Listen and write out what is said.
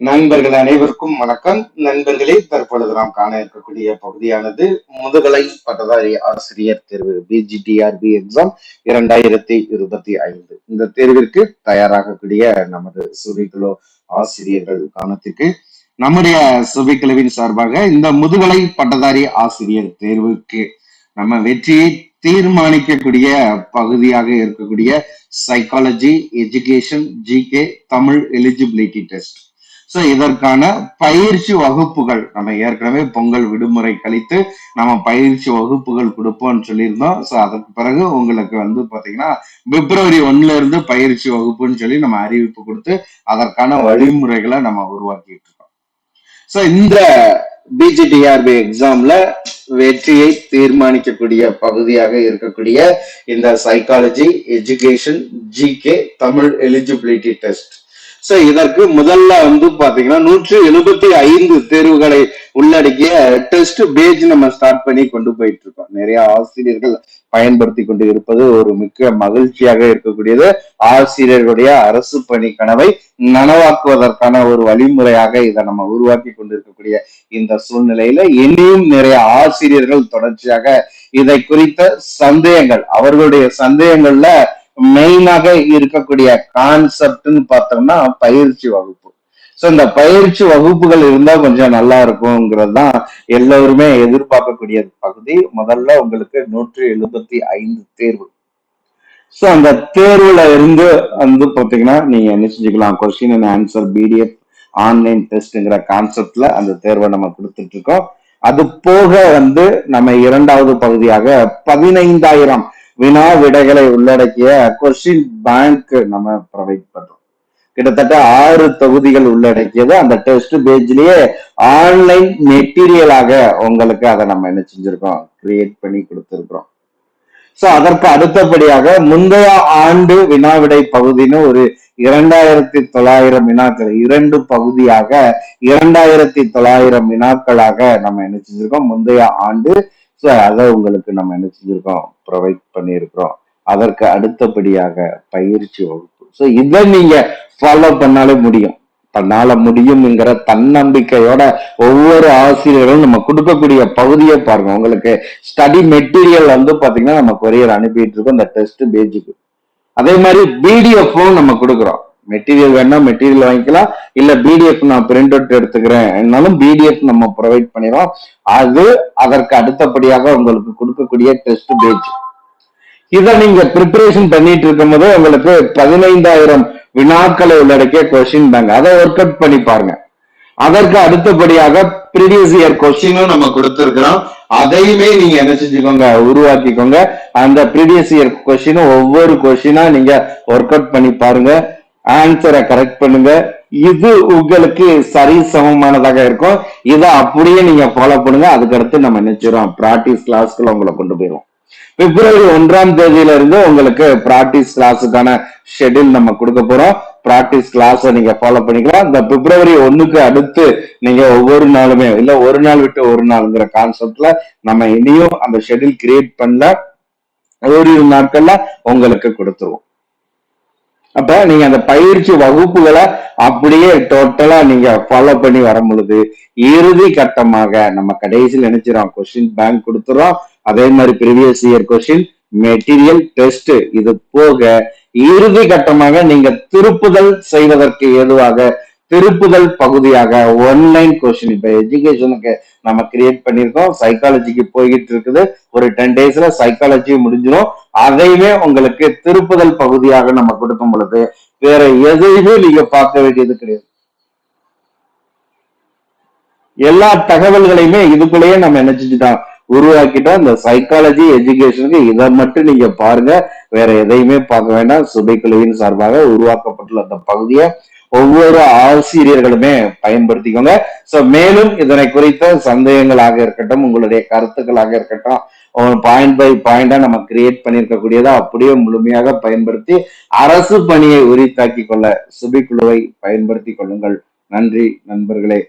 நண்பர்கள் அனைவருக்கும் வணக்கம். நண்பர்களே தற்பொழுது நாம் காண இருக்கக்கூடிய பகுதியானது முதுகலை பட்டதாரி ஆசிரியர் தேர்வு பிஜிடிஆர்பி எக்ஸாம் இரண்டாயிரத்தி இருபத்தி ஐந்து. இந்த தேர்விற்கு தயாராகக்கூடிய நமது சுரிகுலோ ஆசிரியர்கள் காணத்திற்கு நம்முடைய சுபிக்குழுவின் சார்பாக இந்த முதுகலை பட்டதாரி ஆசிரியர் தேர்வுக்கு நம்ம வெற்றியை தீர்மானிக்கக்கூடிய பகுதியாக இருக்கக்கூடிய psychology education GK Tamil eligibility test so இதற்கான பயிற்சி வகுப்புகள். நம்ம ஏற்கனவே பொங்கல் விடுமுறை கழித்து நம்ம பயிற்சி வகுப்புகள் கொடுப்போம்னு சொல்லியிருந்தோம். சோ அதற்கு பிறகு உங்களுக்கு வந்து பாத்தீங்கன்னா பிப்ரவரி ஒன்னுல இருந்து பயிற்சி வகுப்புன்னு சொல்லி நம்ம அறிவிப்பு கொடுத்து அதற்கான வழிமுறைகளை நம்ம உருவாக்கிட்டு இருக்கோம். சோ இந்த பிஜிடிஆர்பி எக்ஸாம்ல வெற்றியை தீர்மானிக்கக்கூடிய பகுதியாக இருக்கக்கூடிய இந்த psychology education GK Tamil eligibility test so இதற்கு முதல்ல வந்து பாத்தீங்கன்னா நூற்றி எழுபத்தி ஐந்து தேர்வுகளை உள்ளடக்கிய டெஸ்ட் பேஜ் நம்ம ஸ்டார்ட் பண்ணி கொண்டு போயிட்டு இருக்கோம் நிறைய ஆசிரியர்கள் பயன்படுத்தி கொண்டு இருப்பது ஒரு மிக்க மகிழ்ச்சியாக இருக்கக்கூடியது. ஆசிரியர்களுடைய அரசு பணி கனவை நனவாக்குவதற்கான ஒரு வழிமுறையாக இதை நம்ம உருவாக்கி கொண்டிருக்கக்கூடிய இந்த சூழ்நிலையில இனியும் நிறைய ஆசிரியர்கள் தொடர்ச்சியாக இதை குறித்த சந்தேகங்கள் அவர்களுடைய சந்தேகங்கள்ல மெயினாக இருக்கக்கூடிய கான்செப்ட்னு பார்த்தோம்னா பயிற்சி வகுப்பு. சோ இந்த பயிற்சி வகுப்புகள் இருந்தா கொஞ்சம் நல்லா இருக்கும்ங்கிறது தான் எல்லோருமே எதிர்பார்க்கக்கூடிய பகுதி. முதல்ல உங்களுக்கு நூற்றி எழுபத்தி ஐந்து தேர்வு. சோ அந்த தேர்வுல இருந்து வந்து பாத்தீங்கன்னா நீங்க என்ன செஞ்சுக்கலாம்? Question and answer PDF online டெஸ்ட்ங்கிற கான்செப்ட்ல அந்த தேர்வை நம்ம கொடுத்துட்டு இருக்கோம். அது போக வந்து நம்ம இரண்டாவது பகுதியாக பதினைந்தாயிரம் வினா விடைகளை உள்ளடக்கிய கொஸ்டின் பேங்க் நம்ம ப்ரொவைட் பண்றோம். கிட்டத்தட்ட ஆறு தொகுதிகள் உள்ளடக்கியது. அந்த டெஸ்ட் பேஜ்லயே ஆன்லைன் மெட்டீரியலாக உங்களுக்கு அதை நம்ம என்ன செஞ்சிருக்கோம் கிரியேட் பண்ணி கொடுத்துருக்கிறோம். சோ அதற்கு அடுத்தபடியாக முந்தைய ஆண்டு வினாவிடை பகுதின்னு ஒரு இரண்டாயிரத்தி தொள்ளாயிரம் வினாக்கள் இரண்டு பகுதியாக இரண்டாயிரத்தி தொள்ளாயிரம் வினாக்களாக நம்ம என்ன செஞ்சிருக்கோம் முந்தைய ஆண்டு ஸோ அதை உங்களுக்கு நம்ம என்ன செஞ்சிருக்கோம்? ப்ரொவைட் பண்ணியிருக்கிறோம். அதற்கு அடுத்தபடியாக பயிற்சி வகுப்பு. ஸோ இதை நீங்க ஃபாலோ பண்ணாலே முடியும். தன்னால முடியும்ங்கிற தன்னம்பிக்கையோட ஒவ்வொரு ஆசிரியர்களும் நம்ம கொடுக்கக்கூடிய பகுதியை பாருங்க. உங்களுக்கு ஸ்டடி மெட்டீரியல் வந்து பாத்தீங்கன்னா நம்ம கொரியர் அனுப்பிட்டு இருக்கோம். இந்த டெஸ்ட் பேஜுக்கு அதே மாதிரி பிடிஎஃப்பும் நம்ம கொடுக்குறோம். மெட்டீரியல் வேணா மெட்டீரியல் வாங்கிக்கலாம். இல்ல பிடிஎஃப் நான் பிரிண்ட் அவுட் எடுத்துக்கிறேன் பிடிஎஃப் நம்ம ப்ரொவைட் பண்ணிடுவோம் அது அதற்கு அடுத்தபடியாக உங்களுக்கு கொடுக்கக்கூடிய டெஸ்ட் பேஜ் இதை நீங்க ப்ரிப்பரேஷன் பண்ணிட்டு இருக்கும் போது உங்களுக்கு பதினைந்தாயிரம் வினாக்களை உள்ளடக்கிய கொஸ்டின் பேங்க் அதை ஒர்க் அவுட் பண்ணி பாருங்க. அதற்கு அடுத்தபடியாக ப்ரீவியஸ் இயர் கொஸ்டினும் நம்ம கொடுத்துருக்கிறோம். அதையுமே நீங்க என்ன செஞ்சுக்கோங்க? உருவாக்கிக்கோங்க. அந்த ப்ரீவியஸ் இயர் கொஸ்டினும் ஒவ்வொரு கொஸ்டினா நீங்க ஒர்க் அவுட் பண்ணி பாருங்க. ஆன்சரை கரெக்ட் பண்ணுங்க. இது உங்களுக்கு சரி சமமானதாக இருக்கும். இதை அப்படியே நீங்க ஃபாலோ பண்ணுங்க. அதுக்கடுத்து நம்ம நினைச்சிடும் பிராக்டிஸ் கிளாஸ்க்குள்ள உங்களை கொண்டு போயிடும் பிப்ரவரி ஒன்றாம் தேதியில இருந்து உங்களுக்கு பிராக்டிஸ் கிளாஸுக்கான ஷெட்யூல் நம்ம கொடுக்க போறோம். பிராக்டிஸ் கிளாஸை நீங்க ஃபாலோ பண்ணிக்கலாம். இந்த பிப்ரவரி ஒண்ணுக்கு அடுத்து நீங்க ஒவ்வொரு நாளுமே இல்ல ஒரு நாள் விட்டு ஒரு நாள்ங்கிற கான்செப்ட்ல நம்ம இனியும் அந்த ஷெட்யூல் கிரியேட் பண்ணல. ஓரிரு நாட்கள்ல உங்களுக்கு கொடுத்துருவோம். அப்ப நீங்க அந்த பயிற்சி வகுப்புகளை அப்படியே டோட்டலா நீங்க ஃபாலோ பண்ணி வரும் பொழுது இறுதி கட்டமாக நம்ம கடைசியில் நினைச்சிரோம் கொஸ்டின் பேங்க் கொடுத்துறோம். அதே மாதிரி previous year question material test இது போக இறுதி கட்டமாக நீங்க திருப்புதல் செய்வதற்கு ஏதுவாக திருப்புதல் பகுதியாக ஒன்லைன் கொஸ்டின் இப்ப எஜுகேஷனுக்கு நம்ம கிரியேட் பண்ணியிருக்கோம். சைக்காலஜிக்கு போய்கிட்டு இருக்குது. ஒரு டென் டேஸ்ல சைக்காலஜி முடிஞ்சிடும் அதையுமே உங்களுக்கு திருப்புதல் பகுதியாக நம்ம கொடுக்கும் பொழுது வேற எதையுமே நீங்க பார்க்க வேண்டியது கிடையாது. எல்லா தகவல்களையுமே இதுக்குள்ளேயே நம்ம என்ன செஞ்சுட்டோம் உருவாக்கிட்டோம். இந்த சைக்காலஜி எஜுகேஷனுக்கு இதை மட்டும் நீங்க பாருங்க. வேற எதையுமே பார்க்க வேண்டாம். சுபைக்குழுவின் சார்பாக உருவாக்கப்பட்டுள்ள அந்த பகுதியை ஒவ்வொரு ஆசிரியர்களுமே பயன்படுத்திக்கோங்க. சோ மேலும் இதனை குறித்த சந்தேகங்களாக இருக்கட்டும் உங்களுடைய கருத்துக்களாக இருக்கட்டும் பாயிண்ட் பை பாயிண்டா நம்ம கிரியேட் பண்ணியிருக்கக்கூடியதா அப்படியே முழுமையாக பயன்படுத்தி அரசு பணியை உரித்தாக்கி கொள்ள சுபிக்குழுவை பயன்படுத்தி கொள்ளுங்கள். நன்றி நண்பர்களே.